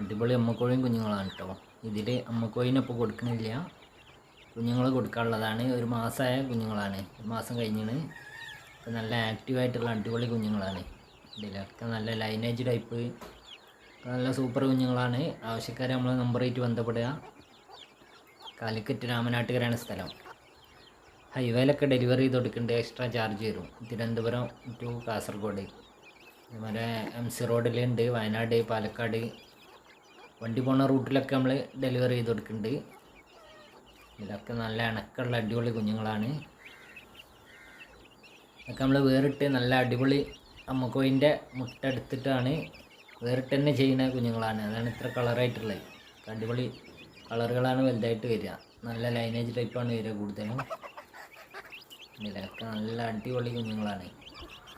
അടിപൊളി അമ്മക്കോഴിയും കുഞ്ഞുങ്ങളാണ് കേട്ടോ. ഇതിൽ അമ്മക്കോഴിനൊപ്പം കൊടുക്കണില്ല. കുഞ്ഞുങ്ങൾ കൊടുക്കാനുള്ളതാണ്. ഒരു മാസമായ കുഞ്ഞുങ്ങളാണ്. ഒരു മാസം കഴിഞ്ഞാണ്. ഇപ്പം നല്ല ആക്റ്റീവായിട്ടുള്ള അടിപൊളി കുഞ്ഞുങ്ങളാണ് ഇതിലൊക്കെ നല്ല ലൈനേജ് ടൈപ്പ് നല്ല സൂപ്പർ കുഞ്ഞുങ്ങളാണ്. ആവശ്യക്കാരെ നമ്മൾ നമ്പറായിട്ട് ബന്ധപ്പെടുക. കാലിക്കറ്റ് രാമനാട്ടുകരാണ് സ്ഥലം. ഹൈവേയിലൊക്കെ ഡെലിവറി ചെയ്ത് കൊടുക്കേണ്ട എക്സ്ട്രാ ചാർജ് വരും തിരുവനന്തപുരം ടു കാസർഗോഡ്. അതുപോലെ എം സി റോഡിലുണ്ട് വയനാട് പാലക്കാട്. വണ്ടി പോണ റൂട്ടിലൊക്കെ നമ്മൾ ഡെലിവറി ചെയ്ത് കൊടുക്കുന്നുണ്ട് ഇതിലൊക്കെ നല്ല ഇണക്കമുള്ള അടിപൊളി കുഞ്ഞുങ്ങളാണ്. അതൊക്കെ നമ്മൾ വേറിട്ട് നല്ല അടിപൊളി അമ്മക്കോയിന്റെ മുട്ട എടുത്തിട്ടാണ് വേറിട്ട് തന്നെ ചെയ്യുന്ന കുഞ്ഞുങ്ങളാണ്. അതാണ് ഇത്ര കളറായിട്ടുള്ളത് അടിപൊളി കളറുകളാണ് വലുതായിട്ട് വരിക. നല്ല ലൈനേജ് ടൈപ്പാണ് വരിക കൂടുതലും. ഇതിലൊക്കെ നല്ല അടിപൊളി കുഞ്ഞുങ്ങളാണ്.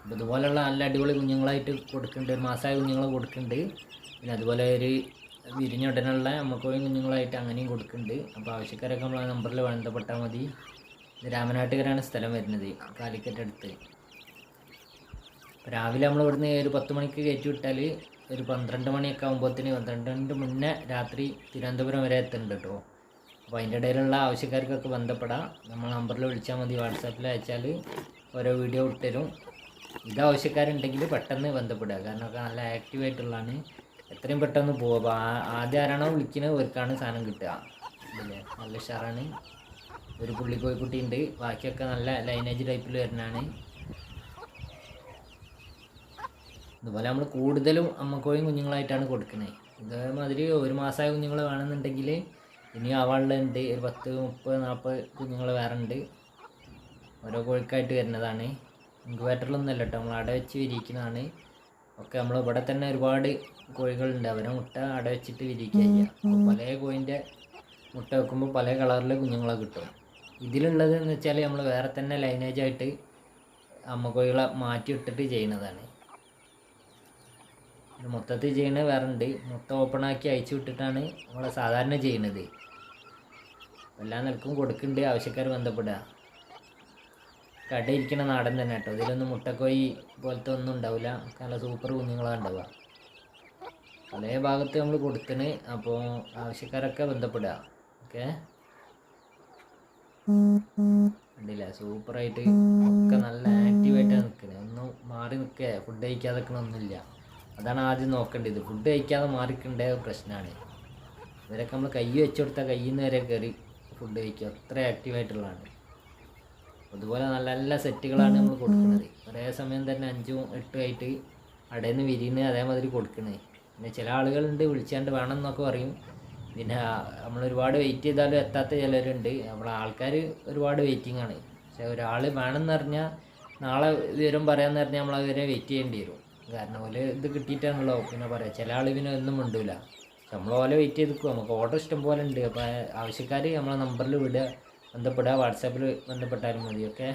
അപ്പോൾ ഇതുപോലെയുള്ള നല്ല അടിപൊളി കുഞ്ഞുങ്ങളായിട്ട് കൊടുക്കുന്നുണ്ട് ഒരു മാസമായ കുഞ്ഞുങ്ങൾ കൊടുക്കുന്നുണ്ട് പിന്നെ അതുപോലെ ഒരു വിരിഞ്ഞുടനുള്ള അമ്മക്കോയും കുഞ്ഞുങ്ങളായിട്ട് അങ്ങനെയും കൊടുക്കുന്നുണ്ട്. അപ്പോൾ ആവശ്യക്കാരൊക്കെ നമ്മൾ ആ നമ്പറിൽ ബന്ധപ്പെട്ടാൽ മതി. രാമനാട്ടുകരാണ് സ്ഥലം വരുന്നത് കാലിക്കറ്റ് അടുത്ത്. രാവിലെ നമ്മൾ ഇവിടുന്ന് ഒരു പത്ത് മണിക്ക് കയറ്റി വിട്ടാൽ ഒരു പന്ത്രണ്ട് മണിയൊക്കെ ആകുമ്പോഴത്തേന് പന്ത്രണ്ടിന്റെ മുന്നേ രാത്രി തിരുവനന്തപുരം വരെ എത്തുന്നുണ്ട് കേട്ടോ അപ്പോൾ അതിന്റെ ഇടയിലുള്ള ആവശ്യക്കാർക്കൊക്കെ ബന്ധപ്പെടാം. നമ്മൾ നമ്പറിൽ വിളിച്ചാൽ മതി വാട്സാപ്പിൽ അയച്ചാൽ ഓരോ വീഡിയോ ഇട്ടരും. ഇത് ആവശ്യക്കാരുണ്ടെങ്കിൽ പെട്ടെന്ന് ബന്ധപ്പെടുക. കാരണം ഒക്കെ നല്ല ആക്റ്റീവായിട്ടുള്ളതാണ് എത്രയും പെട്ടെന്ന് പോവാ. അപ്പോൾ ആ- ആദ്യം ആരാണോ വിളിക്കുന്നത് അവർക്കാണ് സാധനം കിട്ടുക. നല്ല ഉഷാറാണ്. ഒരു പുള്ളി കുട്ടി ഉണ്ട് ബാക്കിയൊക്കെ നല്ല ലൈനേജ് ടൈപ്പിൽ വരുന്നതാണ്. ഇതുപോലെ നമ്മൾ കൂടുതലും അമ്മക്കോയും കുഞ്ഞുങ്ങളായിട്ടാണ് കൊടുക്കുന്നത് ഇതേമാതിരി ഒരു മാസമായ കുഞ്ഞുങ്ങൾ വേണമെന്നുണ്ടെങ്കിൽ ഇനി ആവാളുണ്ട് ഒരു പത്ത് മുപ്പത് നാൽപ്പത് കുഞ്ഞുങ്ങൾ വേറെ ഉണ്ട് ഓരോ കോഴിക്കായിട്ട് വരുന്നതാണ്. ഇൻക്യുബേറ്ററിലൊന്നും കേട്ടോ. നമ്മൾ അട വെച്ച് വിരിയിക്കുന്നതാണ്. ഒക്കെ നമ്മൾ ഇവിടെ തന്നെ ഒരുപാട് കോഴികളുണ്ട്. അവരെ മുട്ട അട വെച്ചിട്ട് വിരിയിക്കുക ചെയ്യുക അപ്പോൾ പല കോഴിന്റെ മുട്ട വെക്കുമ്പോൾ പല കളറിലെ കുഞ്ഞുങ്ങളെ കിട്ടും. ഇതിലുള്ളത് എന്ന് വെച്ചാൽ നമ്മൾ വേറെ തന്നെ ലൈനേജ് ആയിട്ട് അമ്മക്കോഴികളെ മാറ്റി ഇട്ടിട്ട് ചെയ്യുന്നതാണ്. മൊത്തത്തിൽ ചെയ്യണത് വേറെ ഉണ്ട്. മുട്ട ഓപ്പൺ ആക്കി അയച്ചു വിട്ടിട്ടാണ് നമ്മൾ സാധാരണ ചെയ്യുന്നത്. എല്ലാ നിലക്കും കൊടുക്കുന്നുണ്ട്. ആവശ്യക്കാർ ബന്ധപ്പെടുക. കടയിരിക്കണ നാടൻ തന്നെ കേട്ടോ. ഇതിലൊന്നും മുട്ടക്കോയി പോലത്തെ ഒന്നും ഉണ്ടാവില്ല നല്ല സൂപ്പർ കുഞ്ഞുങ്ങളാണ് ഉണ്ടാവുക. പല ഭാഗത്ത് നമ്മൾ കൊടുക്കണ്. അപ്പോൾ ആവശ്യക്കാരൊക്കെ ബന്ധപ്പെടുക. ഓക്കെ? കണ്ടില്ല? സൂപ്പറായിട്ട് ഒക്കെ നല്ല ആക്റ്റീവായിട്ടാണ് നിൽക്കുന്നത് ഒന്നും മാറി നിൽക്കുക ഫുഡ് കഴിക്കാതെ നിൽക്കണമൊന്നുമില്ല അതാണ് ആദ്യം നോക്കേണ്ടത്. ഫുഡ് കഴിക്കാതെ മാറിക്കേണ്ട പ്രശ്നമാണ് ഇവരൊക്കെ നമ്മൾ കൈ വെച്ചു കൊടുത്താൽ കയ്യിൽ നിന്ന് വരെ കയറി ഫുഡ് കഴിക്കുക. അത്ര ആക്റ്റീവായിട്ടുള്ളതാണ് അതുപോലെ നല്ല നല്ല സെറ്റുകളാണ് നമ്മൾ കൊടുക്കുന്നത് ഒരേ സമയം തന്നെ അഞ്ചും എട്ടും ആയിട്ട് അവിടെ നിന്ന് വിരിയുന്നത് അതേമാതിരി കൊടുക്കുന്നത് പിന്നെ ചില ആളുകളുണ്ട് വിളിച്ചാണ്ട് വേണം എന്നൊക്കെ പറയും. പിന്നെ നമ്മൾ ഒരുപാട് വെയിറ്റ് ചെയ്താലും എത്താത്ത ചിലരുണ്ട്. നമ്മൾ ആൾക്കാർ ഒരുപാട് വെയിറ്റിംഗ് ആണ്. പക്ഷേ ഒരാൾ വേണമെന്ന് പറഞ്ഞാൽ നാളെ വിവരം പറയാമെന്ന് പറഞ്ഞാൽ നമ്മൾ അതുവരെ വെയിറ്റ് ചെയ്യേണ്ടി വരും. കാരണം ഓൽ ഇത് കിട്ടിയിട്ടാണല്ലോ പിന്നെ പറയാം ചില ആൾ പിന്നെ ഒന്നും മിണ്ടൂല. നമ്മൾ ഓലെ വെയിറ്റ് ചെയ്ത് നമുക്ക് ഓർഡർ ഇഷ്ടം പോലെ ഉണ്ട്. അപ്പോൾ ആവശ്യക്കാർ നമ്മളെ നമ്പറിൽ വിടുക. ബന്ധപ്പെടുക വാട്സാപ്പിൽ ബന്ധപ്പെട്ടാലും മതി ഓക്കെ